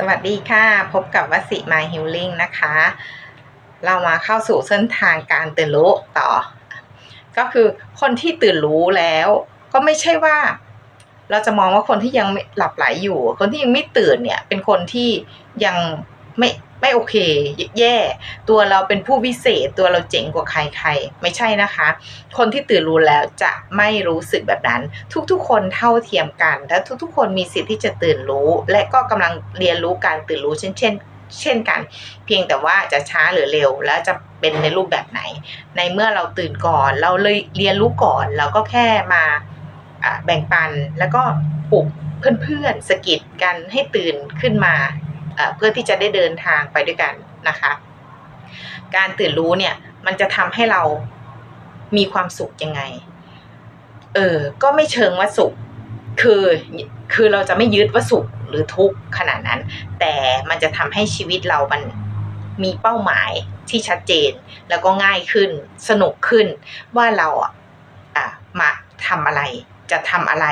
สวัสดีค่ะ พบกับวสิมาฮิลลิ่งนะคะ เรามาเข้าสู่เส้นทางการตื่นรู้ต่อ ก็คือคนที่ตื่นรู้แล้ว ก็ไม่ใช่ว่า เราจะมองว่าคนที่ยังหลับไหลอยู่ คนที่ยังไม่ตื่นเนี่ย เป็นคนที่ยังไม่ ไม่โอเค แย่ตัวเราเป็นผู้วิเศษตัวเราเจ๋งกว่าใครๆ ไม่ใช่นะคะ คนที่ตื่นรู้แล้วจะไม่รู้สึกแบบนั้น ทุกๆ คนเท่าเทียมกัน และทุกๆ คนมีสิทธิ์ที่จะตื่นรู้ และก็กำลังเรียนรู้การตื่นรู้เช่นเช่นเช่นกัน เพียงแต่ว่าจะช้าหรือเร็วแล้วจะเป็นในรูปแบบไหน ในเมื่อเราตื่นก่อน เราเลยเรียนรู้ก่อนเราก็แค่มาแบ่งปันแล้วก็ปลุกเพื่อนๆสกิดกันให้ตื่นขึ้นมา เพื่อที่จะได้เดินทางไปด้วยกันนะคะ การตื่นรู้เนี่ยมันจะทำให้เรามีความสุขยังไง เออ ก็ไม่เชิงว่าสุข คือ คือเราจะไม่ยึดว่าสุขหรือทุกข์ขนาดนั้น แต่มันจะทำให้ชีวิตเรา มันมีเป้าหมายที่ชัดเจน แล้วก็ง่ายขึ้น สนุกขึ้น ว่าเราอะมาทำอะไร จะทำอะไร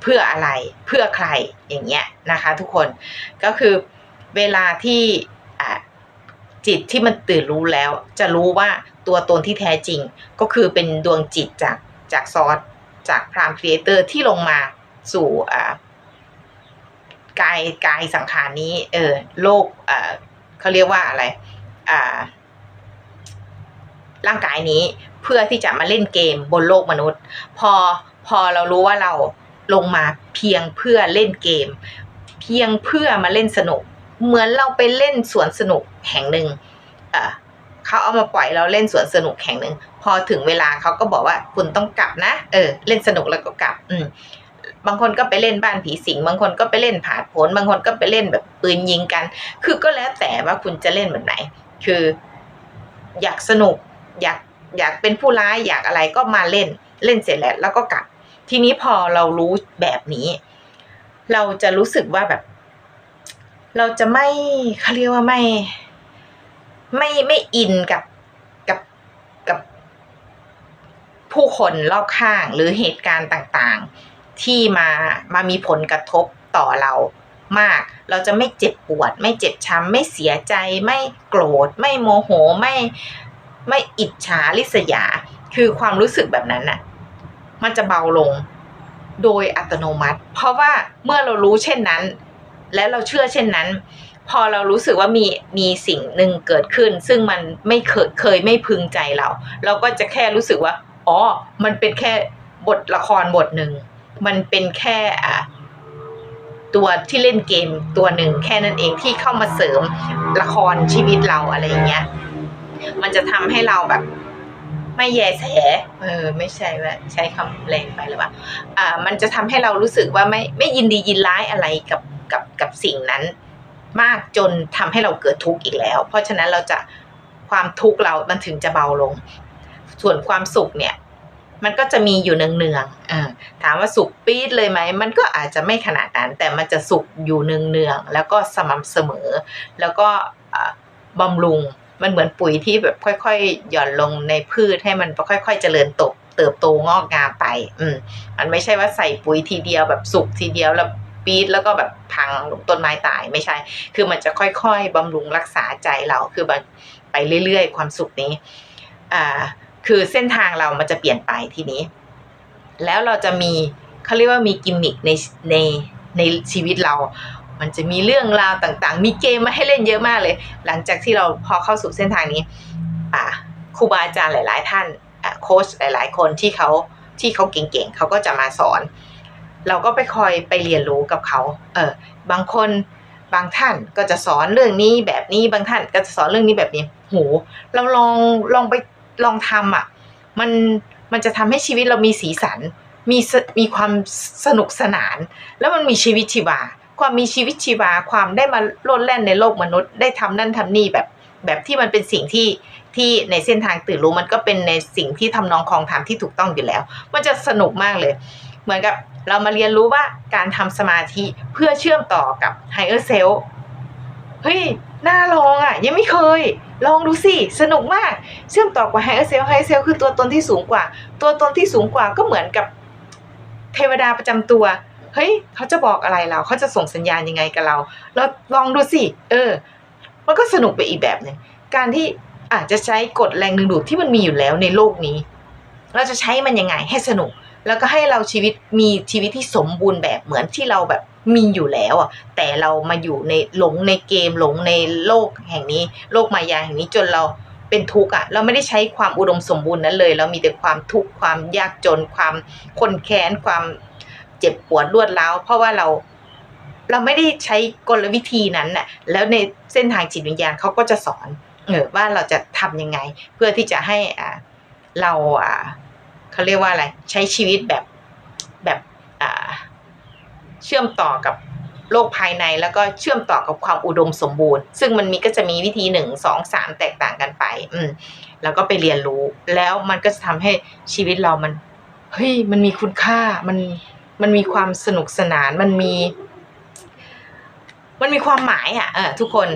เพื่ออะไร เพื่อใคร อย่างเงี้ยนะคะ ทุกคน ก็คือ เวลาที่จิตที่มันตื่นรู้แล้ว จะรู้ว่าตัวตนที่แท้จริง ก็คือเป็นดวงจิตจากจากซอสจากพรามครีเอเตอร์ที่ลงมาสู่กายกายสังขารนี้เออโลกเขาเรียกว่าอะไรร่างกายนี้เพื่อที่จะมาเล่นเกมบนโลกมนุษย์ พอพอเรารู้ว่าเราลงมาเพียงเพื่อเล่นเกม เพียงเพื่อมาเล่นสนุก เหมือนเราไปเล่นสวนสนุกแห่งหนึ่งเออเขาเอามาปล่อยเราเล่นสวนสนุกแห่งหนึ่งพอถึงเวลาเขาก็บอกว่าคุณต้องกลับนะเออเล่นสนุกแล้วก็กลับ อืมบางคนก็ไปเล่นบ้านผีสิง บางคนก็ไปเล่นผาดผนบางคนก็ไปเล่นแบบปืนยิงกัน คือก็แล้วแต่ว่าคุณจะเล่นแบบไหน คือ อยากสนุก อยากอยากเป็นผู้ร้ายอยากอะไรก็มาเล่น เล่นเสร็จแล้วแล้วก็กลับ ทีนี้พอเรารู้แบบนี้ เราจะรู้สึกว่าแบบ เราจะไม่เขาเรียกว่าไม่ ไม่ไม่อินกับกับกับ ผู้คนรอบข้างหรือเหตุการณ์ต่างๆ ที่มามามีผลกระทบต่อเรามาก เราจะไม่เจ็บปวด ไม่เจ็บช้ำไม่เสียใจ ไม่โกรธ ไม่โมโหไม่ไม่อิจฉาริษยา คือความรู้สึกแบบนั้นน่ะ มันจะเบาลงโดยอัตโนมัติ เพราะว่าเมื่อเรารู้เช่นนั้น และเราเชื่อเช่นนั้น พอเรารู้สึกว่ามีมีสิ่งหนึ่งเกิดขึ้น ซึ่งมันไม่เคยเคยไม่พึงใจเรา เราก็จะแค่รู้สึกว่า อ๋อ มันเป็นแค่บทละครบทหนึ่ง มันเป็นแค่อะตัวที่เล่นเกมตัวหนึ่งแค่นั้นเองที่เข้ามาเสริมละครชีวิตเราอะไรอย่างเงี้ย มันจะทำให้เราแบบ ไม่แยแส เออ ไม่ใช่ว่าใช้คำแรงไปหรือเปล่าอ่า มันจะทำให้เรารู้สึกว่าไม่ไม่ยินดียินร้ายอะไรกับ กับกับสิ่งนั้นมากจนทำให้เราเกิดทุกข์อีกแล้ว เพราะฉะนั้นเราจะความทุกข์เรามันถึงจะเบาลง ส่วนความสุขเนี่ย มันก็จะมีอยู่เนืองๆถามว่าสุขปี๊ดเลยไหม มันก็อาจจะไม่ขนาดนั้น แต่มันจะสุขอยู่เนืองๆแล้วก็สม่ำเสมอ แล้วก็อ่าบำรุงมันเหมือนปุ๋ยที่แบบค่อยๆ หย่อนลงในพืชให้มันค่อยๆ เจริญโตเติบโตงอกงามไป อืม มันไม่ใช่ว่าใส่ปุ๋ยทีเดียวแบบสุกทีเดียวแล้ว ปี๊ดแล้วก็แบบพังต้นไม้ตายไม่ใช่ คือมันจะค่อยๆบำรุงรักษาใจเราคือมันไปเรื่อยๆ ความสุขนี้อ่าคือเส้นทางเรามันจะเปลี่ยนไปทีนี้ แล้วเราจะมีเขาเรียกว่ามีกิมมิคในในในชีวิตเรา มันจะมีเรื่องราวต่างๆ มีเกมมาให้เล่นเยอะมากเลย หลังจากที่เราพอเข้าสู่เส้นทางนี้อ่าครูบาอาจารย์หลาย ๆ ท่านโค้ชหลาย ๆ คนที่เขาที่เขาเก่งๆเขาก็จะมาสอน เราก็ไปคอยไปเรียนรู้กับเขา เออ บางคนบางท่านก็จะสอนเรื่องนี้แบบนี้บางท่านก็จะสอนเรื่องนี้แบบนี้โหเราลองลองไปลองทำอะ มันมันจะทำให้ชีวิตเรามีสีสัน มีสมีความสนุกสนาน แล้วมันมีชีวิตชีวา ความมีชีวิตชีวาความได้มาโลดแล่นในโลกมนุษย์ ได้ทำนั่นทำนี่แบบแบบที่มันเป็นสิ่งที่ที่ในเส้นทางตื่นรู้มันก็เป็นในสิ่งที่ทำนองคลองธรรมที่ถูกต้องอยู่แล้ว มันจะสนุกมากเลย เหมือนกับ เรามาเรียนรู้ว่าการทำสมาธิเพื่อเชื่อมต่อกับ higher self เฮ้ยน่าลองอะ ยังไม่เคย ลองดูสิ สนุกมาก เชื่อมต่อกับ higher self higher self คือตัวตนที่สูงกว่า ตัวตนที่สูงกว่าก็เหมือนกับเทวดาประจำตัว เฮ้ย เขาจะบอกอะไรเรา เขาจะส่งสัญญาณยังไงกับเรา เราลองดูสิ เออ มันก็สนุกไปอีกแบบหนึ่งการที่อาจจะใช้กฎแรงดึงดูดที่มันมีอยู่แล้วในโลกนี้ เราจะใช้มันยังไงให้สนุก แล้วก็ให้เราชีวิตมีชีวิตที่สมบูรณ์แบบเหมือนที่เราแบบมีอยู่แล้วอะแต่เรามาอยู่ในหลงในเกมหลงในโลกแห่งนี้ โลกมายาแห่งนี้จนเราเป็นทุกข์อะเราไม่ได้ใช้ความอุดมสมบูรณ์นั้นเลย เรามีแต่ความทุกข์ความยากจนความคนแค้นความเจ็บปวดรวดร้าวเพราะว่าเราเราไม่ได้ใช้กลวิธีนั้นน่ะแล้วในเส้นทางจิตวิญญาณเขาก็จะสอนเออว่าเราจะทำยังไง เพื่อที่จะให้อ่าเราอ่า เขาเรียกว่าอะไร ใช้ชีวิตแบบแบบเชื่อมต่อกับโลกภายในแล้วก็เชื่อมต่อกับความอุดมสมบูรณ์ ซึ่งมันมีก็จะมีวิธีหนึ่งสองสามแตกต่างกันไป อืมแล้วก็ไปเรียนรู้แล้วมันก็จะทำให้ชีวิตเรามันเฮ้ยมันมีคุณค่ามันมันมีความสนุกสนานมันมี มันมีความหมายอะเออทุกคน